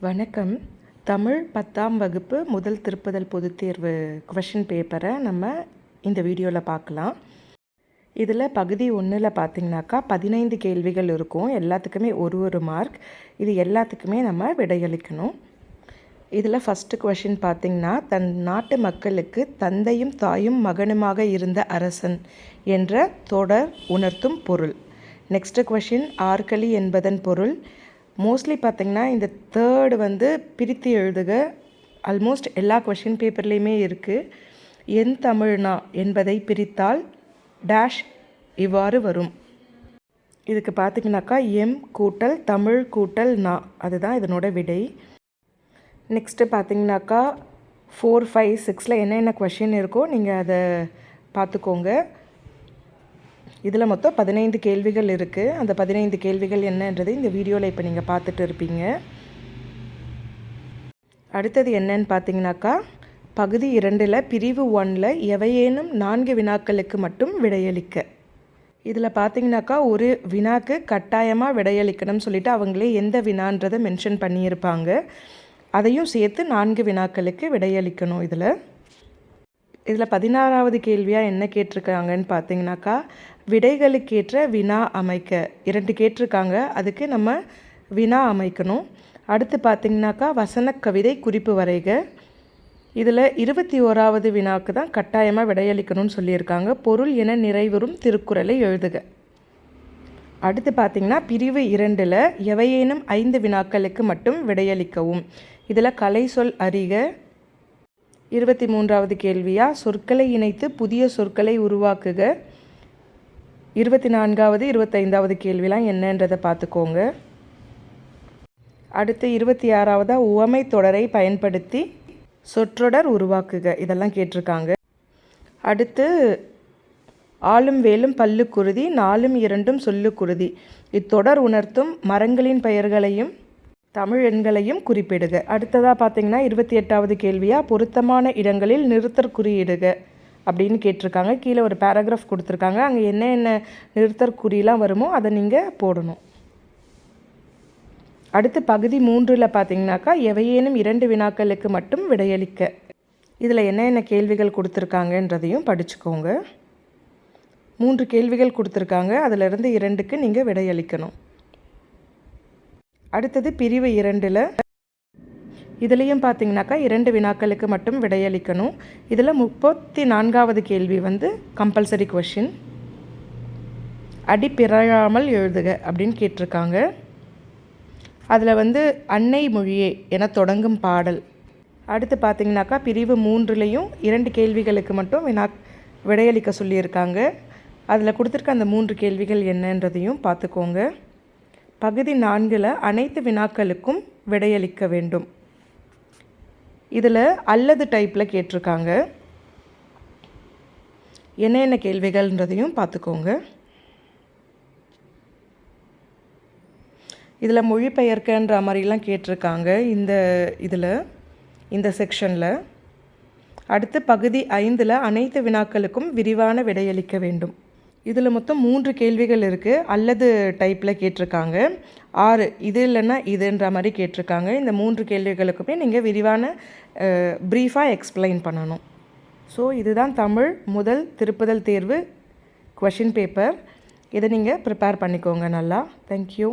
வணக்கம். தமிழ் பத்தாம் வகுப்பு முதல் திருப்புதல் பொதுத் தேர்வு கொஷின் பேப்பரை நம்ம இந்த வீடியோவில் பார்க்கலாம். இதில் பகுதி ஒன்றில் பார்த்தீங்கன்னாக்கா பதினைந்து கேள்விகள் இருக்கும். எல்லாத்துக்குமே ஒரு ஒரு மார்க் இது எல்லாத்துக்குமே நம்ம விடையளிக்கணும். இதில் ஃபஸ்ட்டு கொஷின் பார்த்திங்கன்னா தன் நாட்டு மக்களுக்கு தந்தையும் தாயும் மகனுமாக இருந்த அரசன் என்ற தொடர் உணர்த்தும் பொருள். நெக்ஸ்ட்டு கொஷின் ஆர்களி என்பதன் பொருள். மோஸ்ட்லி பார்த்திங்கன்னா இந்த தேர்டு வந்து பிரித்து எழுதுக. ஆல்மோஸ்ட் எல்லா கொஷின் பேப்பர்லேயுமே இருக்குது என் தமிழ்னா என்பதை பிரித்தால் டேஷ் இவ்வாறு வரும். இதுக்கு பார்த்திங்கனாக்கா எம் கூட்டல் தமிழ் கூட்டல் நா. அதுதான் இதனோட விடை. நெக்ஸ்ட்டு பார்த்தீங்கன்னாக்கா ஃபோர் ஃபைவ் சிக்ஸில் என்னென்ன கொஷின் இருக்கோ நீங்கள் அதை பார்த்துக்கோங்க. இதில் மொத்தம் பதினைந்து கேள்விகள் இருக்குது அந்த பதினைந்து கேள்விகள் என்னன்றது இந்த வீடியோவில் இப்போ நீங்கள் பார்த்துட்டு இருப்பீங்க. அடுத்தது என்னன்னு பார்த்தீங்கன்னாக்கா பகுதி இரண்டில் பிரிவு ஒன்னில் எவையேனும் நான்கு வினாக்களுக்கு மட்டும் விடையளிக்க. இதில் பார்த்தீங்கன்னாக்கா ஒரு வினாக்கு கட்டாயமாக விடையளிக்கணும்னு சொல்லிட்டு அவங்களே எந்த வினான்றதை மென்ஷன் பண்ணியிருப்பாங்க. அதையும் சேர்த்து நான்கு வினாக்களுக்கு விடையளிக்கணும் இதில். இதில் பதினாறாவது கேள்வியாக என்ன கேட்டிருக்காங்கன்னு பார்த்தீங்கன்னாக்கா விடைகளுக்கேற்ற வினா அமைக்க. இரண்டு கேட்டிருக்காங்க. அதுக்கு நம்ம வினா அமைக்கணும். அடுத்து பார்த்திங்கனாக்கா வசன கவிதை குறிப்பு வரைக. இதில் இருபத்தி ஓராவது வினாவுக்கு தான் கட்டாயமாக விடையளிக்கணும்னு சொல்லியிருக்காங்க. பொருள் என நிறைவரும் திருக்குறளை எழுதுக. அடுத்து பார்த்திங்கன்னா பிரிவு இரண்டில் எவையேனும் ஐந்து வினாக்களுக்கு மட்டும் விடையளிக்கவும். இதில் கலை சொல் அறிக. இருபத்தி மூன்றாவது கேள்வியாக சொற்களை இணைத்து புதிய சொற்களை உருவாக்குக. இருபத்தி நான்காவது இருபத்தைந்தாவது கேள்விலாம் என்னன்றதை பார்த்துக்கோங்க. அடுத்து இருபத்தி ஆறாவதாக உவமை தொடரை பயன்படுத்தி சொற்றொடர் உருவாக்குக. இதெல்லாம் கேட்டிருக்காங்க. அடுத்து ஆளும் வேலும் பல்லு குருதி நாலும் இரண்டும் சொல்லு குருதி இத்தொடர் உணர்த்தும் மரங்களின் பெயர்களையும் தமிழ் எண்களையும் குறிப்பிடுக. அடுத்ததாக பார்த்தீங்கன்னா இருபத்தி எட்டாவது கேள்வியாக பொருத்தமான இடங்களில் நிறுத்தற் குறியிடுக அப்படின்னு கேட்டிருக்காங்க. கீழே ஒரு பேராகிராஃப் கொடுத்துருக்காங்க. அங்கே என்ன என்ன நிறுத்தற் குறியெலாம் வருமோ அதை நீங்கள் போடணும். அடுத்து பகுதி மூன்றில் பார்த்தீங்கன்னாக்கா எவையேனும் இரண்டு வினாக்களுக்கு மட்டும் விடையளிக்க. இதில் என்ன என்ன கேள்விகள் கொடுத்துருக்காங்கன்றதையும் படிச்சுக்கோங்க. மூன்று கேள்விகள் கொடுத்துருக்காங்க. அதிலிருந்து இரண்டுக்கு நீங்கள் விடையளிக்கணும். அடுத்தது பிரிவு இரண்டில். இதுலேயும் பார்த்தீங்கன்னாக்கா இரண்டு வினாக்களுக்கு மட்டும் விடையளிக்கணும். இதில் முப்பத்தி நான்காவது கேள்வி வந்து கம்பல்சரி கொஷின் அடிபெறாமல் எழுதுக அப்படின்னு கேட்டிருக்காங்க. அதில் வந்து அன்னை மொழியே என தொடங்கும் பாடல். அடுத்து பார்த்திங்கனாக்கா பிரிவு மூன்றுலேயும் இரண்டு கேள்விகளுக்கு மட்டும் வினா விடையளிக்க சொல்லியிருக்காங்க. அதில் கொடுத்துருக்க அந்த மூன்று கேள்விகள் என்னன்றதையும் பார்த்துக்கோங்க. பகுதி நான்கில் அனைத்து வினாக்களுக்கும் விடையளிக்க வேண்டும். இதில் அல்லது டைப்பில் கேட்டிருக்காங்க. என்னென்ன கேள்விகள்ன்றதையும் பார்த்துக்கோங்க. இதில் மொழிபெயர்க்கன்ற மாதிரிலாம் கேட்டிருக்காங்க இந்த இதில் இந்த செக்ஷனில் அடுத்து பகுதி ஐந்தில் அனைத்து வினாக்களுக்கும் விரிவான விடையளிக்க வேண்டும். இதில் மொத்தம் மூன்று கேள்விகள் இருக்குது அல்லது டைப்பில் கேட்டிருக்காங்க. ஆறு இது இல்லைன்னா இதுன்ற மாதிரி கேட்டிருக்காங்க. இந்த மூன்று கேள்விகளுக்குமே நீங்கள் விரிவான ப்ரீஃபாக எக்ஸ்பிளைன் பண்ணணும். ஸோ இதுதான் தமிழ் முதல் திருப்புதல் தேர்வு கொஷின் பேப்பர் இதை நீங்கள் ப்ரிப்பேர் பண்ணிக்கோங்க நல்லா. தேங்க்யூ